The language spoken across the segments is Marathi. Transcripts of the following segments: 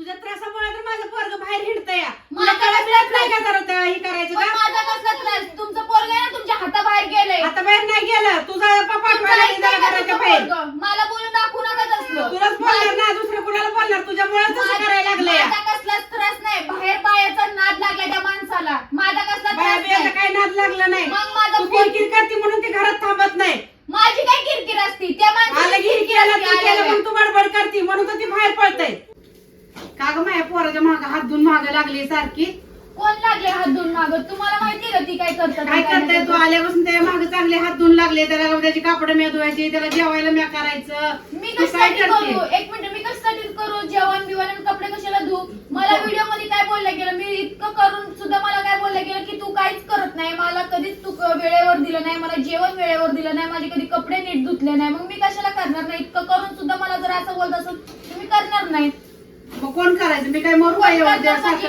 तुझ्या त्रासामुळे तर माझं पोरग बाहेर हिंडत या. मला कळत नाही का जरा त्या हे करायचं पण का? माझा कसला त्रास? तुमचं पोरग आहे ना तुमच्या हाताबाहेर गेलंय. आता बाहेर नाही गेलं. तुझा तुमचं पाठवायला ऐकतंय गेला का घराच्या तुमचं बाहेर? पोरगं? मला बोलून दाखवू नका तसलं. तुलाच बोलणार ना दुसरं कुणाला बोलणार? तुझ्यामुळे तसं करायला लागलं या. माझा कसलाच त्रास नाही बाहेर बायाचा नाद लागला त्या माणसाला माझा कसला बाया त्रास बियाचं नाही काही नाद लागला नाही मग माझा तू पोर- किरकिर करते म्हणून ती घरात थांबत नाही माझी काय किरकिर असती त्या आलं माणसाची की किरकिर केलं असती तू केलं आल्यावर. पण तू बडबड करते म्हणून तर ती बाहेर पळतय का ग माझ्या पोराच्या माग हात धुवून माग लागली सारखी कोण लागले हात धुवून मागत तुम्हाला माहिती का ती काय करतात? काय करताय तू? आल्यापासून त्याच्यामागे चांगले हात धुवून लागले त्याला त्याची कापड म्या धुवायची त्याला जेवायला म्या करायचं. मी तू काय कशासाठी करते? करू? एक मिनिट मी कशासाठी करू? जेवण बिवण आणि कपडे कशाला धुवू मला व्हिडिओमध्ये काय बोललं गेलं? मी इतकं करून सुद्धा मला काय बोललं गेलं की तू काहीच करत नाही. मला कधीच तू क- वेळेवर दिलं नाही. मला जेवण वेळेवर दिलं नाही. माझे कधी कपडे नीट धुतले नाही. मग मी कशाला करणार नाही इतकं करून सुद्धा मला जर असं बोलत असेल तर मी करणार नाही मग कोण करायचं? मी काय मरू काय एवढं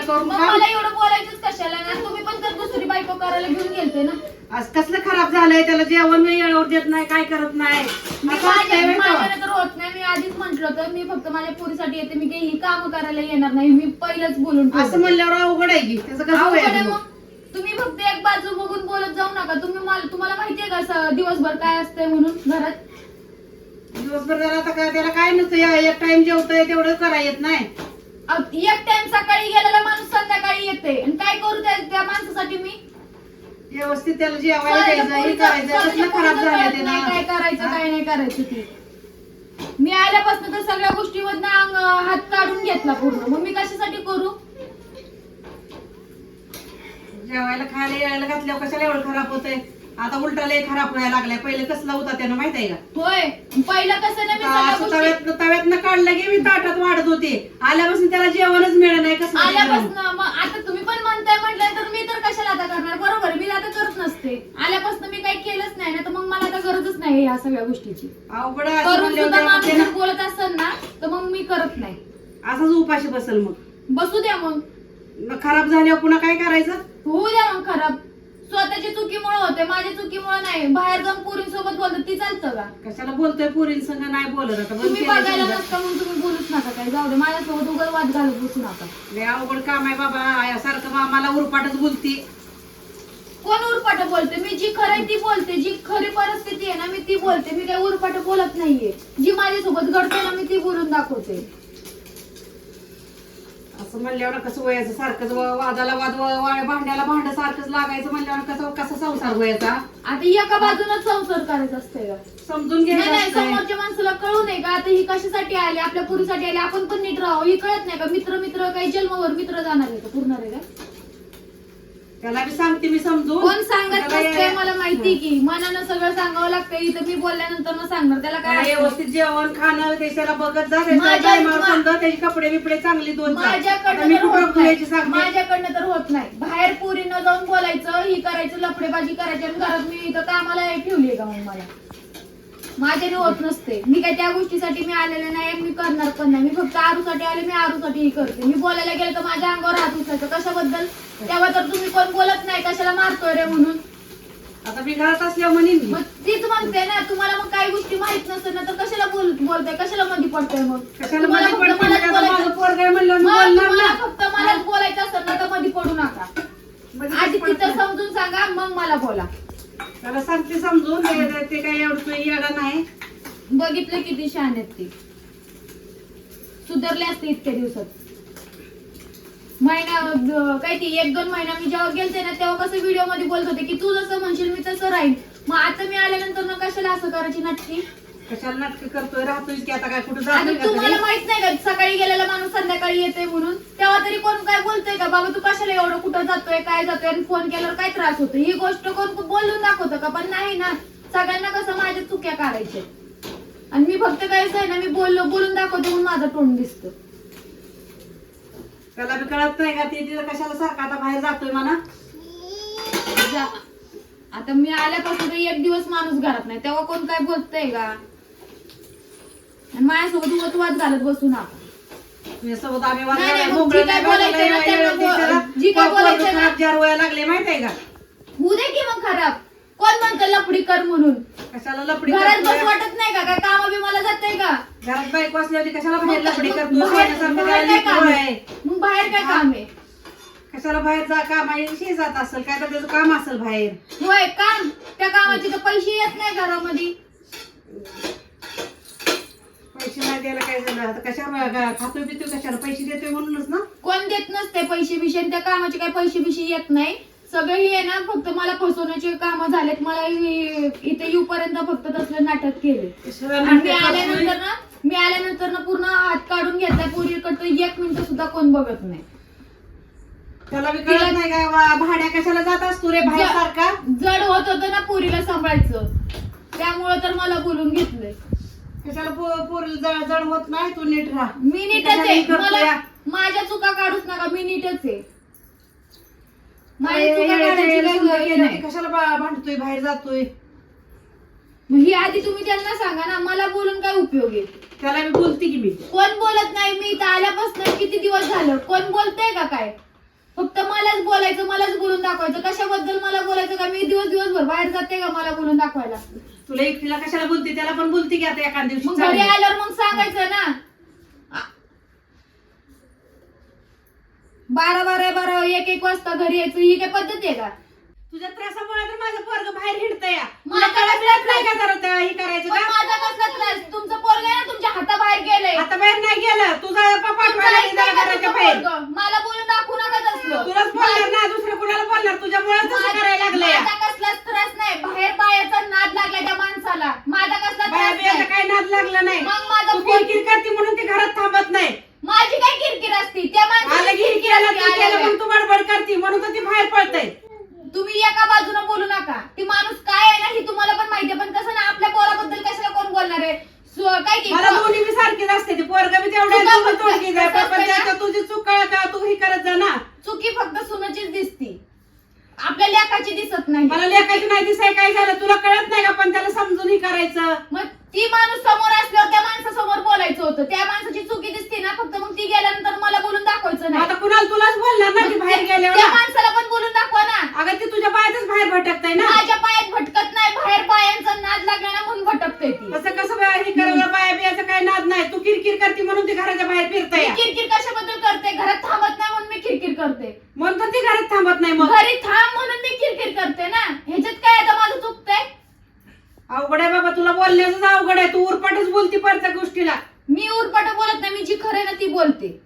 करून मग बोलायचंच कशाला? ना तुम्ही पण तर दुसरी बायको करायला घेऊन गेलते ना. आज कसलं खराब झालंय? त्याला जेवण मी वेळेवर देत नाही काय करत नाही. मी असं असतंय माझ्या व्हय तेव्हा? माझ्याने तर होत नाही. मी आधीच म्हंटल होतं मी फक्त माझ्या पोरीसाठी येते. मी काही काम करायला येणार नाही. मी पहिलंच बोलून ठेवलं. असं म्हणल्यावर अवघड आहे की. त्याचं कसं आहे मग? मग तुम्ही फक्त एक बाजू बघून बोलत जाऊ नका. तुम्ही मला तुम्हाला माहितीये का असं दिवसभर काय असतंय म्हणून घरात? दिवसभर जरा आता काय त्याला काय नसतं. या- एक टाइम जेवतोय तेवढं करा येत नाही. अ, एक टाइम सकाळी गेलेला माणूस संध्याकाळी येते. आणि काय करू त्या त्या माणसासाठी मी? व्यवस्थित त्याला जेवायला द्यायचं हे करायचं कसलं खराब ते नाही काय करायचं? काय नाही करायचं ते. मी आल्यापासून तर सगळ्या गोष्टीमधनं अंग हात काढून घेतला पूर्ण. मग मी कशासाठी करू? जेवायला खायला यायला घातल्यावर कशाला एवढं खराब होतंय? आता उलटा लय खराब व्हायला लागलाय. पहिले कसला होता त्यानं माहीत आहे का? होय. पहिलं कसं नाही मी सगळ्या असं गोष्टी तव्यात तव्यातनं काढलं की मी ताटात वाढत होते. आल्यापासून त्याला जेवणच मिळत नाही कसं आल्यापासून मग आता तुम्ही पण म्हणताय म्हटलं तर मी तर कशाला आता करणार? बरोबर मी आता करत नसते. आल्यापासून मी काही केलंच नाही ना तर मग मला आता गरजच नाही या सगळ्या गोष्टीची. अवघड आहे असं करून म्हणल्यावर सुद्धा त्याला माणूस त्यानं- जर बोलत असेल ना तर मग मी करत नाही. असंच उपाशी बसल मग. बसू द्या मग मग. खराब झाल्यावर पुन्हा काय करायचं? होऊ द्या मग खराब. स्वतःची चुकीमुळे होते माझ्या चुकीमुळे नाही. बाहेर जाऊन पोरींसोबत बोलतात ती चालतं का? कशाला बोलतोय पोरीं संग नाही बोलत आता बंद तुम्ही केलं बघायला समजा. नसता म्हणून तुम्ही बोलूच नका काय जाऊ दे माझ्यासोबत उगाच वाद घालत बसू नका लय अवघड काम आहे बाबा यासारखं मला उरपाटच बोलती. कोण उरपाट बोलते? मी जी खरं ती बोलते जी खरी परिस्थिती आहे ना मी ती बोलते. मी काही उरपाट बोलत नाहीये. जी माझ्यासोबत घडते ना मी ती बोलून दाखवते. असं म्हणल्यावर कसं वयाचं सारखंच व- वादाला वाद व- वा- भांड्याला भांड सारखंच लागायचं म्हणल्यावर कसं कसा संसार व्हायचा आता एका बाजूनच संसार करायचा असते का? समजून नाही घ्यायचं नाही असतंय. समोरच्या माणसाला कळू नये का? आता ही कशासाठी आली? आपल्या पुरीसाठी आली? आपण पण नीट राहावं. ही कळत नाही का? मित्र मित्र काही जन्मावर मित्र जाणार आहे का? पूर्ण आहे का? त्याला बी सांगते मी समजून. कोण सांगत त्याला नसते या- मला माहिती की? मनानं सगळं सांगावं लागतं. इथं मी बोलल्यानंतर मग सांगणार. त्याला काय? व्यवस्थित जेवण खाणं त्याच्याला बघत जा. त्याच्या माझ्या- टायमावर मा- समजा त्याचे कपडे बिपडे चांगली दोन आता माझ्याकडनं मी तर कुठं होत धुवायची नाही सांगते? माझ्याकडनं तर होत नाही. बाहेर पुरीनं जाऊन बोलायचं ही करायचं लफडेबाजी करायची आणि घरात मी इथं कामाला ठेवली का मग मला? माझ्याने होत नसते. मी काय त्या गोष्टीसाठी मी आलेले नाही आणि मी करणार पण नाही. मी फक्त आरूसाठी आले मी आरूसाठी ही करते. मी बोलायला गेलं तर माझ्या अंगावर हात उचलायचं. कशाबद्दल? तेव्हा तर तुम्ही कोण बोलत नाही कशाला मारतोय रे म्हणून? आता मी घरात असल्यावर म्हणेन मी. मग तीच म्हणते ना तुम्हाला मग काही गोष्टी माहीत नसतात ना तर कशाला बोल बोलताय कशाला मध्ये पडताय मग? कशाला तुम्हाला मध्ये फक्त पण मलाच आता बोलायचं- माझं पोरगं आहे म्हणल्यावर मी मग बोलणार तुम्हाला ना. फक्त मलाच बोलायचं असेल ना तर मध्ये पडू नका. आधी तिथं समजून सांगा मग मला बोला. त्याला सांगते समजून ते- ते काय एवढं येडा नाही. बघितलं किती छान आहेत ते. सुधारले असते इतक्या दिवसात. महिना अं, काय ती एक दोन महिना मी जेव्हा गेलते ना तेव्हा कसं व्हिडिओमध्ये बोलत होते की तू जसं म्हणशील मी तसं राहील मग आता मी आल्यानंतर ना कशाला असं करायची नाटकी कशाला नाटक करतोय? राहतोय की आता काय कुठं जातोय तुम्हाला माहीत नाही का सकाळी गेलेला माणूस संध्याकाळी येते म्हणून? तेव्हा तरी कोण काय बोलतोय का? बाबा तू कशाला एवढं कुठं जातोय काय जातोय? आणि फोन केल्यावर काय त्रास होतो ही गोष्ट कोण बोलून दाखवतं का? पण नाही ना. सगळ्यांना कसं माझ्या चुक्या काढायच्या आणि मी फक्त काय आहे ना मी बोललो बोलून दाखवते म्हणून माझं तोंड दिसतं. त्याला बी कळत नाही का? ते तिथं कशाला सारखा आता बाहेर जातोय म्हणा. जा. आता मी आल्यापासून एक दिवस माणूस घरात नाही. तेव्हा कोण काय बोलतंय का? आणि माझ्यासोबत उगत वाद घालत बसू नका. तुझ्यासोबत आम्ही नाही, नाही, वागायला मग मोकळं जी काय नाही बोलायचं ना त्यांना वेळ बोल- दिसला. जी काय पोरं बोलायचं ना- खराब जार व्हायला लागले माहीत आहे का? होऊ दे की मग खराब. कोण म्हणतं लपडी कर म्हणून? कशाला लपडी घरात बस करतोय? वाटत नाही का? काय काम बी मला जाते का? घरात बायको असल्यावर ती कशाला बाहेर लपडी मग करतो बाहेर सोन्यासारखं बाहेर त्याला काय काम आहे. मग बाहेर काय काम आहे? कशाला बाहेर जा काम आहे विषयी जात असेल? काय तर त्याचं काम असेल बाहेर. होय काम त्या कामाचे तर पैसे येत नाही घरामध्ये. पैसे नाही द्यायला काय झालं? आता खातोय पितोय कशाला पैसे देतोय म्हणूनच ना? कोण देत नसते पैसे बिशे त्या कामाचे काही पैसे बिशे येत नाही. सगळं हे ना फक्त मला फसवण्याचे काम झालेत. मला इ- इथे येऊपर्यंत फक्त तसलं नाटक केले आणि मी आल्यानंतर? ना मी आल्यानंतर ना पूर्ण हात काढून घेतला. पुरीकडे एक मिनिट सुद्धा कोण बघत नाही. त्याला बी कळत नाही काय वा- भाड्या कशाला जात असतो रे जा- सारखा जड होत होतं ना पुरीला सांभाळायचं. त्यामुळं तर मला बोलून घेतलंय. कशाला पो- पोरीला जड जड होत नाही तू नीट राहा. मी नीटच कशाला आहे. हे करतोय? मला माझ्या चुका काढूच नका. मी नीटच आहे. माझ्या चुका काढायची काही गरज नाही. कशाला बा- भांडतोय बाहेर जातोय? मग ही आधी तुम्ही त्यांना सांगा ना मला बोलून काय उपयोग आहे? त्याला मी बोलते की मी. कोण बोलत नाही? मी इथं आल्यापासून किती दिवस झालं? कोण बोलतंय का काय? फक्त मलाच बोलायचं मलाच बोलून दाखवायचं. कशाबद्दल मला बोलायचं का? मी दिवस दिवसभर बाहेर जाते का मला बोलून दाखवायला? तुला एकटीला कशाला बोलते? त्याला पण बोलते की आता एखाद दिवशी मग घरी चालेल. आल्यावर मग सांगायचं ना. आ- बारा बारा बारा एक एक वाजता घरी यायचं. ही काय पद्धत आहे का? तुझ्या त्रासामुळे तर माझं पोरग बाहेर हिंडतंय. मला मला कळत नाही का जरा त्या हे करायचं पण का माझा कसला त्रास? तुमचं पोरग आहे ना तुमच्या हाताबाहेर गेलंय. आता बाहेर नाही गेलं. तुझा पप्पा तुमचं पाठवायला ऐकतंय गेला का घराच्या तुमचं बाहेर? पोरगं? मला बोलून दाखवू नका तसलं. तुलाच बोलणार ना दुसरं कुणाला बोलणार? तुझ्यामुळे तसं करायला लागलंय. माझा कसलाच त्रास नाही. बाहेर बायाचा नाद लागला त्या माणसाला. माझा कसला बाया त्रास बियाचं नाही. काही नाद लागलं नाही. मग माझं तू पोर- किरकिर करते म्हणून ती घरात थांबत नाही? माझी काय किरकिर असती? त्या आलं केलं असते तू केलं तू बडबड करते म्हणून तर ती बाहेर पडतय तुम्ही एका बाजूने बोलू नका. ती माणूस काय आहे ना हे तुम्हाला पण माहिती पण कसं ना आपल्या पोराबद्दल कशाला कोण बोलणार आहे? सु- काय की मला दोन्ही बी सारखीच असते. ती पोरग बी तेवढ्या तोडकी जाय पण? तुझी चूक कळ का? तू ही करत जा ना चुकी फक्त सुनाचीच दिसती. आपल्या लेखाची दिसत नाही. मला लेखाची नाही दिसाय काय झालं? तुला कळत नाही का? पण त्याला समजून ही करायचं. मग ती माणूस समोर असल्यावर त्या माणसासमोर बोलायचं होतं त्या माणसाची चुकी दिसते ना फक्त मग ती गेल्यानंतर मला बोलून दाखवायचं नाही आता कुणाला तुलाच बोलणार ना ती बाहेर गेल्यावर त्या ना. माणसाला पण बोलून दाखवा ना अगं ती तुझ्या पायातच बाहेर भटकताय ना माझ्या पायात भटकत नाही बाहेर पायांचा नाद लागला ती. तसं कसं बा- हे करायला बाया बियाचं काय नाद नाही. तू किरकिर करते म्हणून ती घराच्या बाहेर फिरताय. मी किरकिर कशाबद्दल करते? घरात थांबत नाही म्हणून मी किरकिर करते. म्हणून ती घरात थांबत नाही मग. घरी थांब म्हणून मी किरकिर करते ना. ह्याच्यात काय आता माझं चुकतंय? अवघड आहे बाबा तुला बोलण्याच अवघड आहे. तू उरपाटच बोलती प्रत्येक गोष्टीला. मी उरपाट बोलत नाही मी जी खरं ना ती बोलते.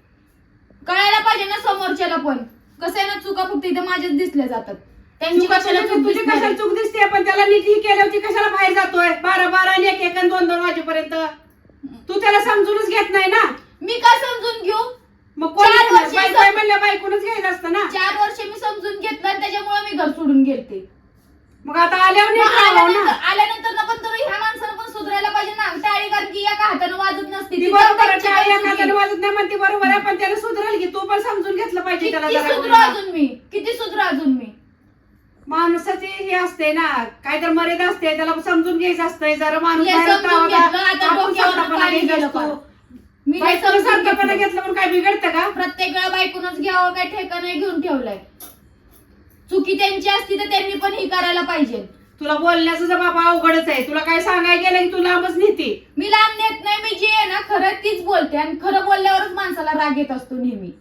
कळायला पाहिजे ना समोरच्याला पण. कसं आहे ना चुका फक्त इथे माझ्याच दिसल्या जातात. त्यांची कशाला चूक तुझी दिसणार कशाला आहे? चूक दिसते? पण त्याला नीट ही केल्यावर ती कशाला बाहेर जातोय? बारा बारा आणि एक एक आणि दोन दोन वाजेपर्यंत. तू त्याला समजूनच घेत नाही ना? मी का समजून घेऊ? मग कोण चार घेणार? वर्षे बाई- सम- बाई म्हणल्या बायकूनच घ्यायचं असतं ना? चार वर्ष मी समजून घेतलं आणि त्याच्यामुळे मी घर सोडून गेलते. मग आता आल्यावर नीट मग राहावं आल्यानंतर ना? आल्यानंतर ना पण तर ह्या माणसानं पण सुधारायला पाहिजे ना. टाळी कारण की एका हातानं वाजत नसते. ती ती बरोबर आहे, त्यांची टाळी पण एखाद्याने चुकी. वाजत नाही म्हणते बरोबर आहे पण त्याला सुधरेल की? तू पण समजून घेतलं पाहिजे त्याला किती सुधरू अजून मी माणसाची हे असते ना. काय तर मर्यादा असते त्याला समजून घ्यायचं असतंय. जरा माणूस हे बाहेर समजून राहावा, घेतलं, आता आपण पाणी गेलं असतो. मी घेतलं. पण काय बिघडतं का? प्रत्येक वेळा बायकूनच घ्यावं काय ठेका नाही घेऊन ठेवलाय. चुकी त्यांची असती तर त्यांनी पण ही करायला पाहिजे. तुला बोलण्याचं जर बाबा अवघडच आहे. तुला काय सांगायला गेलं की तू लांबच नेते. मी लांब नेत नाही मी जे आहे ना खरं तीच बोलते. आणि खरं बोलल्यावरच माणसाला राग येत असतो नेहमी.